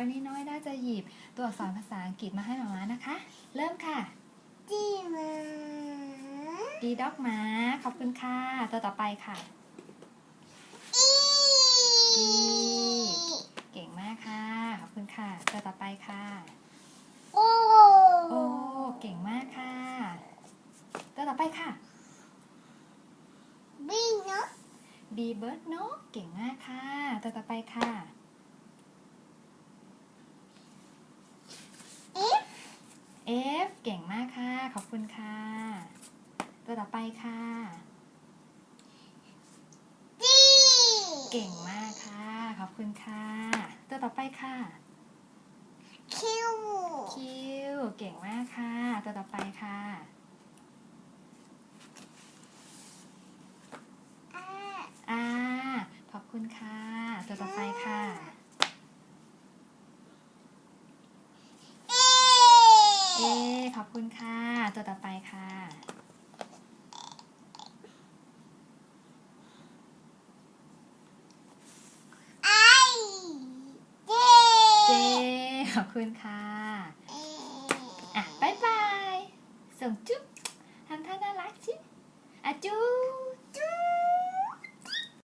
วันนี้น้อยน่าจะหยิบตัวอักษรภาษาอังกฤษมาให้หมาม้านะคะ เริ่มค่ะจีมาดีด็อกมาขอบคุณค่ะ ตัวต่อไปค่ะอีอีเก่งมากค่ะ ขอบคุณค่ะ ตัวต่อไปค่ะโอ้โอ้เก่งมากค่ะ ตัวต่อไปค่ะบีเนาะ B bird เนอะเก่งมากค่ะ ตัวต่อไปค่ะ เอฟ F เก่งมากค่ะ ขอบคุณค่ะ ตัวต่อไปค่ะจีเก่งมากค่ะ ขอบคุณค่ะ ตัวต่อไปค่ะคิว Q เก่งมากค่ะ ตัวต่อไปค่ะ ขอบคุณค่ะ ตัวต่อไปค่ะ ไอเจเจขอบคุณค่ะ อะบายบาย ส่งจุ๊บทำท่าน่ารักชิอะจุ๊บ